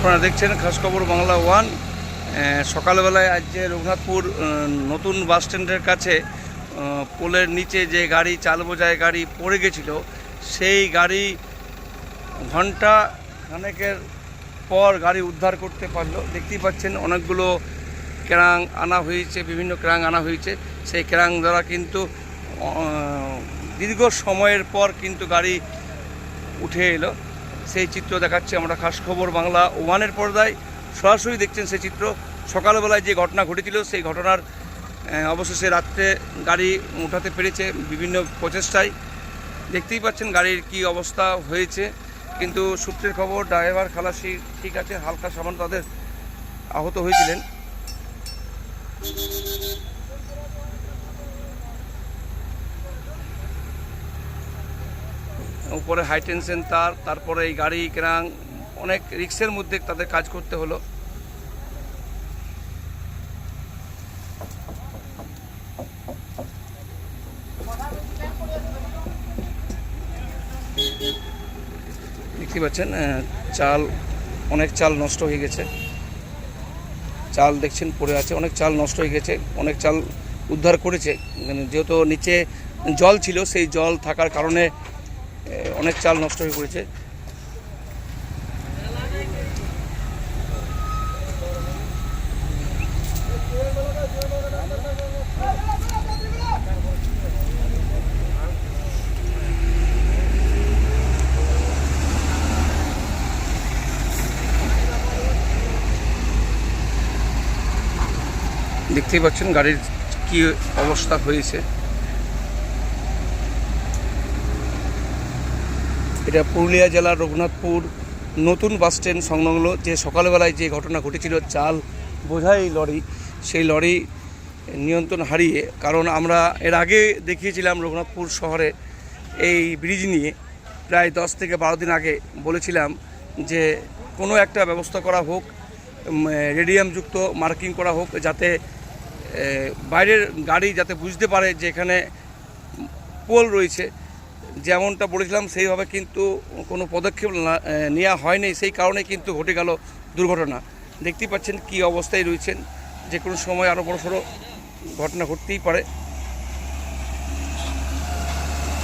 আপনারা দেখছেন খাস খবর বাংলা ওয়ান। সকালবেলায় আজ যে রঘুনাথপুর নতুন বাস স্ট্যান্ডের কাছে পোলের নিচে যে গাড়ি চাল বোঝায় গাড়ি পড়ে গেছিল, সেই গাড়ি ঘণ্টা খানেকের পর গাড়ি উদ্ধার করতে পারল। দেখতেই পাচ্ছেন অনেকগুলো ক্রাং আনা হয়েছে, বিভিন্ন ক্রাং আনা হয়েছে। সেই ক্রাং দ্বারা কিন্তু দীর্ঘ সময়ের পর কিন্তু গাড়ি উঠে এলো। সেই চিত্র দেখাচ্ছে আমরা খাস খবর বাংলা ওয়ানের পর্দায়। সরাসরি দেখছেন সেই চিত্র। সকালবেলায় যে ঘটনা ঘটেছিল, সেই ঘটনার অবশেষে রাত্রে গাড়ি উঠাতে পেরেছে বিভিন্ন প্রচেষ্টায়। দেখতেই পাচ্ছেন গাড়ির কি অবস্থা হয়েছে। কিন্তু সূত্রের খবর, ড্রাইভার খালাসি ঠিক আছে, হালকা সামান্য তাদের আহত হয়েছিলেন। উপরে হাই টেনশন তার, তারপরে এই গাড়ি ক্রাং অনেক রিক্সের মধ্যে তাদের কাজ করতে হলো। দেখতে পাচ্ছেন চাল, অনেক চাল নষ্ট হয়ে গেছে। চাল দেখছেন পড়ে আছে, অনেক চাল নষ্ট হয়ে গেছে, অনেক চাল উদ্ধার করেছে। মানে যেহেতু নিচে জল ছিল, সেই জল থাকার কারণে অনেক চাল নষ্ট হয়ে পড়েছে। দেখতেই পাচ্ছেন গাড়ির কি অবস্থা হয়েছে। এটা পুরুলিয়া জেলার রঘুনাথপুর নতুন বাস স্ট্যান্ড সংলগ্ন যে সকালবেলায় যে ঘটনা ঘটেছিল, চাল বোঝাই লরি, সেই লরি নিয়ন্ত্রণ হারিয়ে, কারণ আমরা এর আগে দেখিয়েছিলাম রঘুনাথপুর শহরে এই ব্রিজ নিয়ে, প্রায় দশ থেকে বারো দিন আগে বলেছিলাম যে কোনো একটা ব্যবস্থা করা হোক রেডিয়ামযুক্ত মার্কিং করা হোক, যাতে বাইরের গাড়ি যাতে বুঝতে পারে যে এখানে পোল রয়েছে। যেমনটা বলেছিলাম, সেইভাবে কিন্তু কোনো পদক্ষেপ নেওয়া হয়নি। সেই কারণে কিন্তু ঘটে গেল দুর্ঘটনা। দেখতেই পাচ্ছেন কি অবস্থায় রয়েছেন। যে কোনো সময় আরও বড় সড়ো ঘটনা ঘটতেই পারে।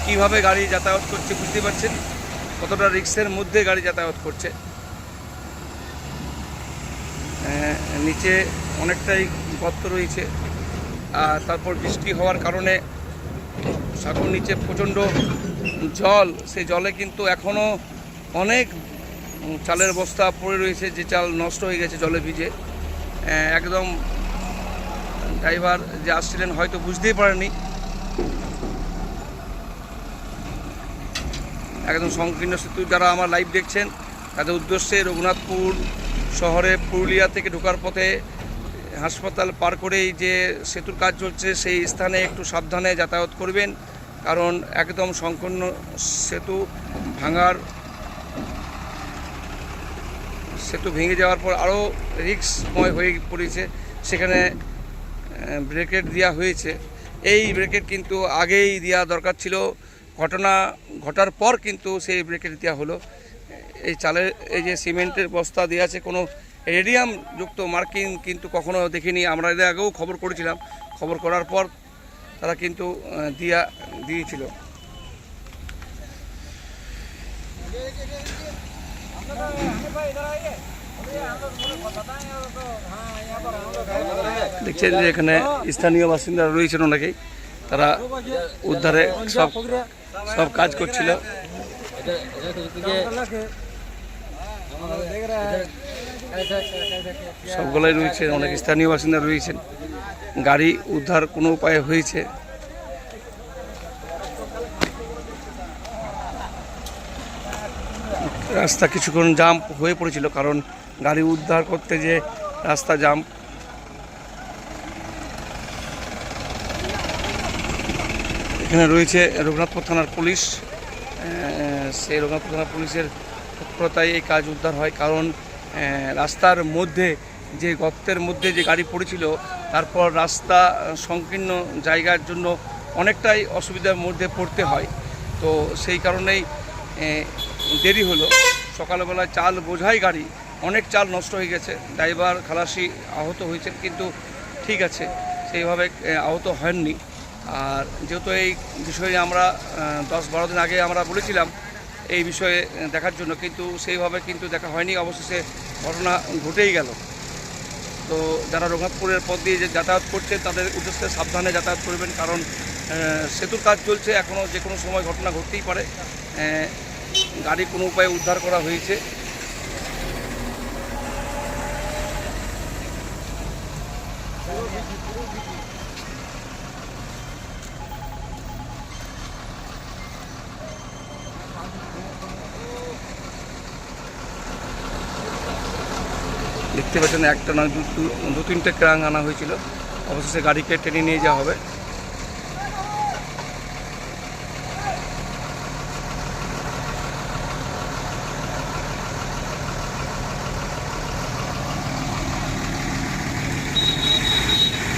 কীভাবে গাড়ি যাতায়াত করছে বুঝতে পারছেন কতটা রিক্সের মধ্যে গাড়ি যাতায়াত করছে। নিচে অনেকটাই গর্ত রয়েছে। আর তারপর বৃষ্টি হওয়ার কারণে সাগর নিচে প্রচণ্ড জল, সেই জলে কিন্তু এখনও অনেক চালের বস্তা পড়ে রয়েছে, যে চাল নষ্ট হয়ে গেছে জলে ভিজে। একদম ড্রাইভার যে আসছিলেন হয়তো বুঝতেই পারেনি একদম সংকীর্ণ সেতু যারা আমার লাইভ দেখছেন, তাদের উদ্দেশ্যে রঘুনাথপুর শহরে পুরুলিয়া থেকে ঢোকার পথে হাসপাতাল পার করেই যে সেতুর কাজ চলছে, সেই স্থানে একটু সাবধানে যাতায়াত করবেন। কারণ একদম সংকীর্ণ সেতু ভাঙার, সেতু ভেঙে যাওয়ার পর আরও রিক্সময় হয়ে পড়েছে। সেখানে ব্রেকেট দেওয়া হয়েছে। এই ব্রেকেট কিন্তু আগেই দেওয়া দরকার ছিল। ঘটনা ঘটার পর কিন্তু সেই ব্রেকেট দেওয়া হলো। এই চালের, এই যে সিমেন্টের বস্তা দেওয়া আছে, কোনো রেডিয়াম যুক্ত মার্কিং কিন্তু কখনো দেখিনি। আমরা এর আগেও খবর করেছিলাম। খবর করার পর তারা কিন্তু দিয়া, দিয়েছিল। দেখছেন যে এখানে স্থানীয় বাসিন্দারা রয়েছেন অনেকেই। তারা উদ্ধারে সব সব কাজ করছিল। সবগুলাই রয়েছে, অনেক স্থানীয় বাসিন্দা রয়েছেন। গাড়ি উদ্ধার কোনো উপায়ে হয়েছে? রাস্তা কিছুক্ষণ জাম হয়ে পড়েছিল, কারণ গাড়ি উদ্ধার করতে যে রাস্তা জাম। এখানে রয়েছে রঘুনাথপুর থানার পুলিশ। সেই রঘুনাথপুর থানার পুলিশের তৎপরতায় এই কাজ উদ্ধার হয়, কারণ রাস্তার মধ্যে, যে গর্তের মধ্যে যে গাড়ি পড়েছিল, তারপর রাস্তা সংকীর্ণ জায়গার জন্য অনেকটাই অসুবিধার মধ্যে পড়তে হয়। তো সেই কারণেই দেরি হলো। সকালবেলা চাল বোঝাই গাড়ি, অনেক চাল নষ্ট হয়ে গেছে। ড্রাইভার খালাসি আহত হয়েছেন কিন্তু ঠিক আছে, সেইভাবে আহত হয়নি আর যেহেতু এই বিষয়ে আমরা দশ বারো দিন আগে আমরা বলেছিলাম, এই বিষয়ে দেখার জন্য, কিন্তু সেইভাবে কিন্তু দেখা হয়নি। অবশেষে ঘটনা ঘটেই গেল। তো যারা রঘুনাথপুরের পথ দিয়ে যে যাতায়াত করছে, তাদের উদ্দেশ্যে সাবধানে যাতায়াত করবেন কারণ সেতুর কাজ চলছে, এখনও যে কোনো সময় ঘটনা ঘটতেই পারে। গাড়ি কোনো উপায়ে উদ্ধার করা হয়েছে। দেখতে পাচ্ছেন একটা না দু দু- দু তিনটে ক্রাং আনা হয়েছিল। অবশেষে গাড়িকে টেনে নিয়ে যাওয়া হবে।